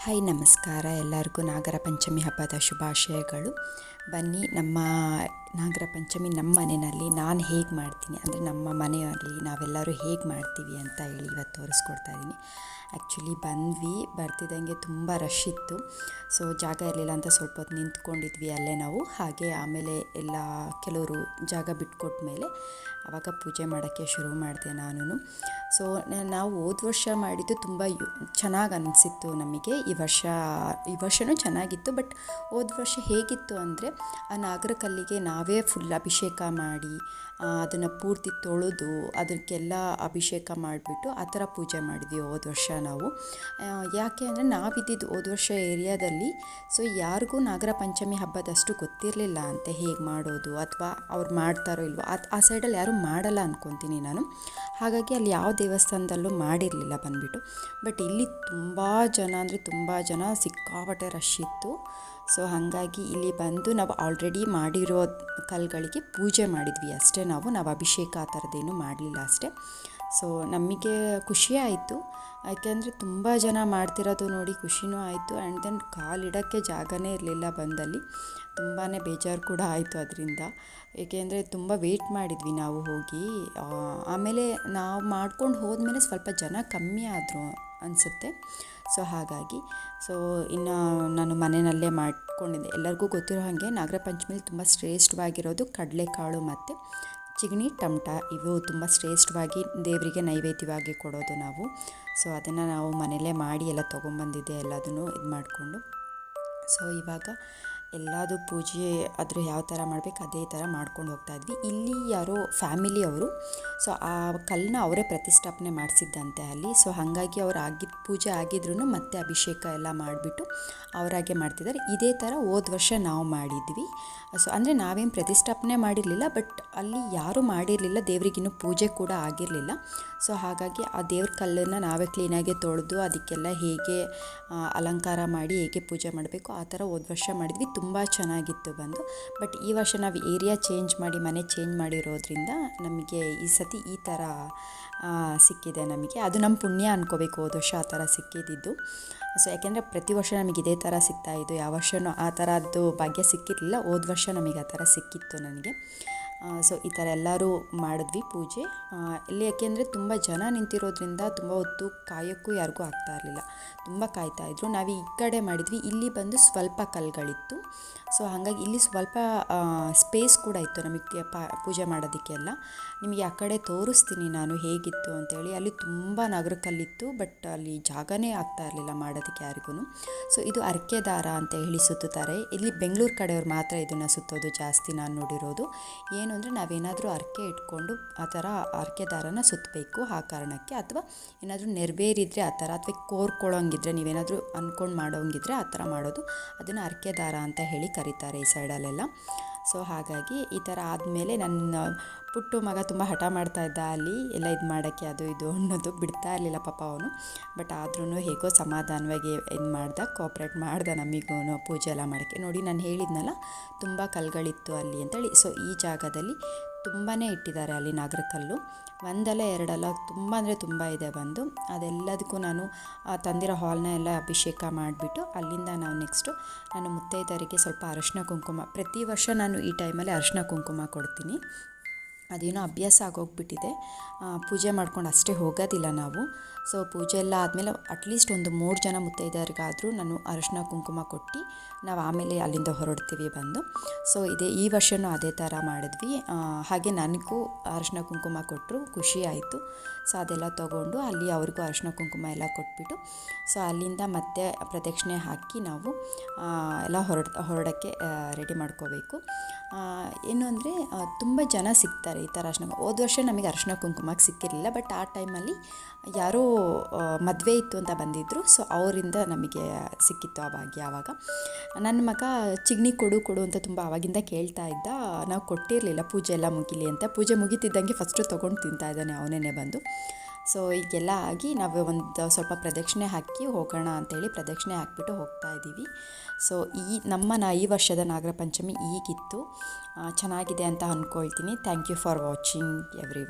Hi ನಮಸ್ಕಾರ. ಎಲ್ಲರಿಗೂ ನಾಗರ ಪಂಚಮಿ ಹಬ್ಬದ ಶುಭಾಶಯಗಳು. ಬನ್ನಿ ನಮ್ಮ ನಾಗರ ಪಂಚಮಿ ನಮ್ಮ ಮನೆಯಲ್ಲಿ, ನಾನು ಹೇಗೆ ಮಾಡ್ತೀನಿ? ಅಂದರೆ ನಮ್ಮ ಮನೆಯಲ್ಲಿ ನಾವೆಲ್ಲರೂ ಹೇಗೆ ಮಾಡ್ತೀವಿ ಅಂತ ಹೇಳಿ ಇವತ್ತು ತೋರಿಸ್ಕೊಡ್ತಾ ಇದ್ದೀನಿ ಆ್ಯಕ್ಚುಲಿ ಬಂದ್ವಿ, ಬರ್ತಿದ್ದಂಗೆ ತುಂಬ ರಶ್ ಇತ್ತು. ಸೊ ಜಾಗ ಇರಲಿಲ್ಲ ಅಂತ ಸ್ವಲ್ಪ ಹೊತ್ತು ನಿಂತ್ಕೊಂಡಿದ್ವಿ ಅಲ್ಲೇ ನಾವು. ಹಾಗೆ ಆಮೇಲೆ ಎಲ್ಲ ಕೆಲವರು ಜಾಗ ಬಿಟ್ಕೊಟ್ಟ ಮೇಲೆ ಆವಾಗ ಪೂಜೆ ಮಾಡೋಕ್ಕೆ ಶುರು ಮಾಡಿದೆ ನಾನು ಸೊ ನಾವು ಹೋದ ವರ್ಷ ಮಾಡಿದ್ದು ತುಂಬ ಚೆನ್ನಾಗಿ ಅನಿಸಿತ್ತು ನಮಗೆ. ಈ ವರ್ಷ, ಈ ವರ್ಷವೂ ಚೆನ್ನಾಗಿತ್ತು ಬಟ್ ಹೋದ ವರ್ಷ ಹೇಗಿತ್ತು ಅಂದರೆ ಆ ನಾಗರಕಲ್ಲಿಗೆ ನಾವೇ ಫುಲ್ ಅಭಿಷೇಕ ಮಾಡಿ ಅದನ್ನು ಪೂರ್ತಿ ತೊಳೆದು ಅದಕ್ಕೆಲ್ಲ ಅಭಿಷೇಕ ಮಾಡಿಬಿಟ್ಟು ಆ ಥರ ಪೂಜೆ ಮಾಡಿದ್ವಿ ಹೋದ ವರ್ಷ ನಾವು. ಯಾಕೆ ಅಂದರೆ ನಾವಿದ್ದಿದ್ದು ಹೋದ ವರ್ಷ ಏರಿಯಾದಲ್ಲಿ ಸೊ ಯಾರಿಗೂ ನಾಗರ ಪಂಚಮಿ ಹಬ್ಬದಷ್ಟು ಗೊತ್ತಿರಲಿಲ್ಲ ಅಂತ ಹೇಗೆ ಮಾಡೋದು ಅಥವಾ ಅವ್ರು ಮಾಡ್ತಾರೋ ಇಲ್ವೋ. ಅದು, ಆ ಸೈಡಲ್ಲಿ ಯಾರೂ ಮಾಡಲ್ಲ ಅಂದ್ಕೊತೀನಿ ನಾನು. ಹಾಗಾಗಿ ಅಲ್ಲಿ ಯಾವ ದೇವಸ್ಥಾನದಲ್ಲೂ ಮಾಡಿರಲಿಲ್ಲ ಬಂದುಬಿಟ್ಟು. ಬಟ್ ಇಲ್ಲಿ ತುಂಬ ಜನ ಅಂದರೆ ತುಂಬ ಜನ ಸಿಕ್ಕಾಪಟ್ಟೆ ರಶ್ ಇತ್ತು. ಸೊ ಹಾಗಾಗಿ ಇಲ್ಲಿ ಬಂದು ನಾವು ಆಲ್ರೆಡಿ ಮಾಡಿರೋ ಕಲ್ಗಳಿಗೆ ಪೂಜೆ ಮಾಡಿದ್ವಿ ಅಷ್ಟೇ ನಾವು. ನಾವು ಅಭಿಷೇಕ ಆ ಥರದ್ದೇನು ಮಾಡಲಿಲ್ಲ ಅಷ್ಟೇ. ಸೊ ನಮಗೆ ಖುಷಿ ಆಯಿತು. ಯಾಕೆಂದರೆ ತುಂಬ ಜನ ಮಾಡ್ತಿರೋದು ನೋಡಿ ಖುಷಿನೂ ಆಯಿತು. ಆ್ಯಂಡ್ ದೆನ್ ಕಾಲಿಡೋಕ್ಕೆ ಜಾಗನೇ ಇರಲಿಲ್ಲ ಬಂದಲ್ಲಿ. ತುಂಬಾ ಬೇಜಾರು ಕೂಡ ಆಯಿತು ಅದರಿಂದ. ಏಕೆಂದರೆ ತುಂಬ ವೆಯ್ಟ್ ಮಾಡಿದ್ವಿ ನಾವು ಹೋಗಿ. ಆಮೇಲೆ ನಾವು ಮಾಡ್ಕೊಂಡು ಹೋದ್ಮೇಲೆ ಸ್ವಲ್ಪ ಜನ ಕಮ್ಮಿ ಆದರು ಅನಿಸುತ್ತೆ. ಸೊ ಹಾಗಾಗಿ, ಸೊ ಇನ್ನು ನಾನು ಮನೆಯಲ್ಲೇ ಮಾಡ್ಕೊಂಡಿದ್ದೆ. ಎಲ್ಲರಿಗೂ ಗೊತ್ತಿರೋ ಹಾಗೆ ನಾಗರ ಪಂಚಮಿಲಿ ತುಂಬ ಶ್ರೇಷ್ಠವಾಗಿರೋದು ಕಡಲೆಕಾಳು ಮತ್ತು ಚಿಗಣಿ, ಟಮಟ ಇವು ತುಂಬ ಶ್ರೇಷ್ಠವಾಗಿ ದೇವರಿಗೆ ನೈವೇದ್ಯವಾಗಿ ಕೊಡೋದು ನಾವು. ಸೊ ಅದನ್ನು ನಾವು ಮನೆಯಲ್ಲೇ ಮಾಡಿ ಎಲ್ಲ ತೊಗೊಂಬಂದಿದ್ದೆ ಎಲ್ಲದನ್ನು ಇದು ಮಾಡಿಕೊಂಡು ಸೊ ಇವಾಗ ಎಲ್ಲದು ಪೂಜೆ ಅದ್ರ ಯಾವ ಥರ ಮಾಡಬೇಕು ಅದೇ ಥರ ಮಾಡ್ಕೊಂಡು ಹೋಗ್ತಾ ಇದ್ವಿ. ಇಲ್ಲಿ ಯಾರೋ ಫ್ಯಾಮಿಲಿಯವರು ಸೊ ಆ ಕಲ್ಲನ್ನ ಅವರೇ ಪ್ರತಿಷ್ಠಾಪನೆ ಮಾಡಿಸಿದ್ದಂತೆ ಅಲ್ಲಿ. ಸೊ ಹಾಗಾಗಿ ಅವ್ರು ಆಗಿದ್ದ ಪೂಜೆ ಆಗಿದ್ರು ಮತ್ತೆ ಅಭಿಷೇಕ ಎಲ್ಲ ಮಾಡಿಬಿಟ್ಟು ಅವರಾಗೆ ಮಾಡ್ತಿದ್ದಾರೆ. ಇದೇ ಥರ ಹೋದ ವರ್ಷ ನಾವು ಮಾಡಿದ್ವಿ. ಸೊ ಅಂದರೆ ನಾವೇನು ಪ್ರತಿಷ್ಠಾಪನೆ ಮಾಡಿರಲಿಲ್ಲ ಬಟ್ ಅಲ್ಲಿ ಯಾರೂ ಮಾಡಿರಲಿಲ್ಲ, ದೇವರಿಗಿನ್ನು ಪೂಜೆ ಕೂಡ ಆಗಿರಲಿಲ್ಲ. ಸೊ ಹಾಗಾಗಿ ಆ ದೇವ್ರ ಕಲ್ಲನ್ನು ನಾವೇ ಕ್ಲೀನಾಗಿ ತೊಳೆದು ಅದಕ್ಕೆಲ್ಲ ಹೇಗೆ ಅಲಂಕಾರ ಮಾಡಿ ಹೇಗೆ ಪೂಜೆ ಮಾಡಬೇಕು, ಆ ಥರ ಹೋದ ವರ್ಷ ಮಾಡಿದ್ವಿ. ತುಂಬ ಚೆನ್ನಾಗಿತ್ತು ಬಂದು. ಬಟ್ ಈ ವರ್ಷ ನಾವು ಏರಿಯಾ ಚೇಂಜ್ ಮಾಡಿ, ಮನೆ ಚೇಂಜ್ ಮಾಡಿರೋದ್ರಿಂದ ನಮಗೆ ಈ ಸತಿ ಈ ಥರ ಸಿಕ್ಕಿದೆ ನಮಗೆ. ಅದು ನಮ್ಮ ಪುಣ್ಯ ಅನ್ಕೋಬೇಕು ಹೋದ ವರ್ಷ ಆ ಥರ ಸಿಕ್ಕಿದ್ದು. ಸೊ, ಯಾಕೆಂದರೆ ಪ್ರತಿ ವರ್ಷ ನಮಗೆ ಇದೇ ಥರ ಸಿಗ್ತಾಯಿದ್ದು ಯಾವ ವರ್ಷವೂ ಆ ಥರದ್ದು ಭಾಗ್ಯ ಸಿಕ್ಕಿರಲಿಲ್ಲ, ಹೋದ ವರ್ಷ ನಮಗೆ ಆ ಥರ ಸಿಕ್ಕಿತ್ತು ನನಗೆ. ಸೊ ಈ ಥರ ಎಲ್ಲರೂ ಮಾಡಿದ್ವಿ ಪೂಜೆ. ಇಲ್ಲಿ ಯಾಕೆಂದರೆ ತುಂಬ ಜನ ನಿಂತಿರೋದ್ರಿಂದ ತುಂಬ ಹೊತ್ತು ಕಾಯೋಕ್ಕೂ ಯಾರಿಗೂ ಆಗ್ತಾ ಇರಲಿಲ್ಲ. ತುಂಬ ಕಾಯ್ತಾಯಿದ್ರು ನಾವು ಈ ಕಡೆ ಮಾಡಿದ್ವಿ. ಇಲ್ಲಿ ಬಂದು ಸ್ವಲ್ಪ ಕಲ್ಗಳಿತ್ತು ಸೊ ಹಾಗಾಗಿ ಇಲ್ಲಿ ಸ್ವಲ್ಪ ಸ್ಪೇಸ್ ಕೂಡ ಇತ್ತು ನಮಗೆ ಪೂಜೆ ಮಾಡೋದಕ್ಕೆಲ್ಲ. ನಿಮಗೆ ಆ ಕಡೆ ತೋರಿಸ್ತೀನಿ ನಾನು ಹೇಗಿತ್ತು ಅಂತೇಳಿ. ಅಲ್ಲಿ ತುಂಬ ನಗರ ಕಲ್ಲಿತ್ತು ಬಟ್ ಅಲ್ಲಿ ಜಾಗನೇ ಆಗ್ತಾ ಇರಲಿಲ್ಲ ಮಾಡೋದಕ್ಕೆ ಯಾರಿಗೂ. ಸೊ ಇದು ಅರಕೆ ದಾರ ಅಂತ ಹೇಳಿ ಸುತ್ತುತ್ತಾರೆ. ಇಲ್ಲಿ ಬೆಂಗಳೂರು ಕಡೆಯವ್ರು ಮಾತ್ರ ಇದನ್ನು ಸುತ್ತೋದು ಜಾಸ್ತಿ ನಾನು ನೋಡಿರೋದು. ಏನು ಅಂದರೆ ನಾವೇನಾದರೂ ಅರ್ಕೆ ಇಟ್ಕೊಂಡು ಆ ಥರ ಅರ್ಕೆ ದಾರನ ಸುತ್ತಬೇಕು ಆ ಕಾರಣಕ್ಕೆ. ಅಥವಾ ಏನಾದರೂ ನೆರವೇರಿದ್ರೆ ಆ ಥರ ಅಥವಾ ಕೋರ್ಕೊಳ್ಳೋಂಗಿದ್ರೆ ನೀವೇನಾದರೂ ಅಂದ್ಕೊಂಡು ಮಾಡೋಂಗಿದ್ರೆ ಆ ಥರ ಮಾಡೋದು. ಅದನ್ನು ಅರ್ಕೆ ದಾರ ಅಂತ ಹೇಳಿ ಕರೀತಾರೆ ಈ ಸೈಡಲ್ಲೆಲ್ಲ ಸೊ ಹಾಗಾಗಿ ಈ ಥರ ಆದಮೇಲೆ ನನ್ನ ಪುಟ್ಟು ಮಗ ತುಂಬ ಹಠ ಮಾಡ್ತಾ ಇದ್ದ ಅಲ್ಲಿ, ಎಲ್ಲ ಇದು ಮಾಡೋಕ್ಕೆ ಅದು ಇದು ಅನ್ನೋದು ಬಿಡ್ತಾ ಇರಲಿಲ್ಲ ಪಾಪ ಅವನು. ಬಟ್ ಆದ್ರೂ ಹೇಗೋ ಸಮಾಧಾನವಾಗಿ ಇದು ಮಾಡ್ದೆ ಕೋಪ್ರೇಟ್ ಮಾಡ್ದ ನಮಗೂ ಪೂಜೆ ಎಲ್ಲ ಮಾಡೋಕ್ಕೆ. ನೋಡಿ ನಾನು ಹೇಳಿದ್ನಲ್ಲ, ತುಂಬ ಕಲ್ಗಳಿತ್ತು ಅಲ್ಲಿ ಅಂತೇಳಿ. ಸೊ ಈ ಜಾಗದಲ್ಲಿ ತುಂಬಾ ಇಟ್ಟಿದ್ದಾರೆ ಅಲ್ಲಿ ನಾಗರಕಲ್ಲು. ಒಂದಲ್ಲ ಎರಡಲ್ಲ, ತುಂಬ ಅಂದರೆ ತುಂಬ ಇದೆ ಬಂದು. ಅದೆಲ್ಲದಕ್ಕೂ ನಾನು ತಂದಿರೋ ಹಾಲ್ನ ಎಲ್ಲ ಅಭಿಷೇಕ ಮಾಡಿಬಿಟ್ಟು ಅಲ್ಲಿಂದ ನಾವು ನೆಕ್ಸ್ಟು ನಾನು ಮುತ್ತೈದರಿಗೆ ಸ್ವಲ್ಪ ಅರಶಿನ ಕುಂಕುಮ, ಪ್ರತಿ ವರ್ಷ ನಾನು ಈ ಟೈಮಲ್ಲಿ ಅರಶಿನ ಕುಂಕುಮ ಕೊಡ್ತೀನಿ. ಅದೇನೋ ಅಭ್ಯಾಸ ಆಗೋಗ್ಬಿಟ್ಟಿದೆ. ಪೂಜೆ ಮಾಡ್ಕೊಂಡು ಅಷ್ಟೇ ಹೋಗೋದಿಲ್ಲ ನಾವು. ಸೊ ಪೂಜೆ ಎಲ್ಲ ಆದಮೇಲೆ ಅಟ್ಲೀಸ್ಟ್ ಒಂದು ಮೂರು ಜನ ಮುತ್ತೈದರಿಗಾದರೂ ನಾನು ಅರಶಿನ ಕುಂಕುಮ ಕೊಟ್ಟು ನಾವು ಆಮೇಲೆ ಅಲ್ಲಿಂದ ಹೊರಡ್ತೀವಿ ಬಂದು. ಸೊ ಇದೇ ಈ ವರ್ಷವೂ ಅದೇ ಥರ ಮಾಡಿದ್ವಿ. ಹಾಗೆ ನನಗೂ ಅರಶಿನ ಕುಂಕುಮ ಕೊಟ್ಟರು, ಖುಷಿ ಆಯಿತು. ಸೊ ಅದೆಲ್ಲ ತೊಗೊಂಡು ಅಲ್ಲಿ ಅವ್ರಿಗೂ ಅರಶಿನ ಕುಂಕುಮ ಎಲ್ಲ ಕೊಟ್ಬಿಟ್ಟು. ಸೊ ಅಲ್ಲಿಂದ ಮತ್ತೆ ಪ್ರದಕ್ಷಿಣೆ ಹಾಕಿ ನಾವು ಎಲ್ಲ ಹೊರಡ್, ಹೊರಡೋಕ್ಕೆ ರೆಡಿ ಮಾಡ್ಕೋಬೇಕು. ಏನು ಅಂದರೆ ತುಂಬ ಜನ ಸಿಗ್ತಾರೆ ಈ ಥರ ಅರ್ಶನ ಹೋದ ವರ್ಷ ನಮಗೆ ಅರ್ಶಿನ ಕುಂಕುಮಕ್ಕೆ ಸಿಕ್ಕಿರಲಿಲ್ಲ ಬಟ್ ಆ ಟೈಮಲ್ಲಿ ಯಾರೋ ಮದುವೆ ಇತ್ತು ಅಂತ ಬಂದಿದ್ದರು ಸೊ ಅವರಿಂದ ನಮಗೆ ಸಿಕ್ಕಿತ್ತು ಆ ಭಾಗ್ಯ ಆವಾಗ. ನನ್ನ ಮಗ ಚಿಗ್ನಿ ಕೊಡು ಕೊಡು ಅಂತ ತುಂಬ ಆವಾಗಿಂದ ಕೇಳ್ತಾ ಇದ್ದ. ನಾವು ಕೊಟ್ಟಿರಲಿಲ್ಲ, ಪೂಜೆ ಎಲ್ಲ ಮುಗಿಲಿ ಅಂತ. ಪೂಜೆ ಮುಗಿತಿದ್ದಂಗೆ ಫಸ್ಟು ತೊಗೊಂಡು ತಿಂತಾ ಇದ್ದಾನೆ ಅವನೇ ಬಂದು. ಸೊ ಈಗೆಲ್ಲ ಆಗಿ ನಾವು ಒಂದು ಸ್ವಲ್ಪ ಪ್ರದಕ್ಷಿಣೆ ಹಾಕಿ ಹೋಗೋಣ ಅಂತೇಳಿ ಪ್ರದಕ್ಷಿಣೆ ಹಾಕಿಬಿಟ್ಟು ಹೋಗ್ತಾ ಇದ್ದೀವಿ. ಸೊ ಈ ನಮ್ಮ ನಾ ಈ ವರ್ಷದ ನಾಗರ ಪಂಚಮಿ ಈಗಿತ್ತು. ಚೆನ್ನಾಗಿದೆ ಅಂತ ಅಂದ್ಕೊಳ್ತೀನಿ. Thank you for watching every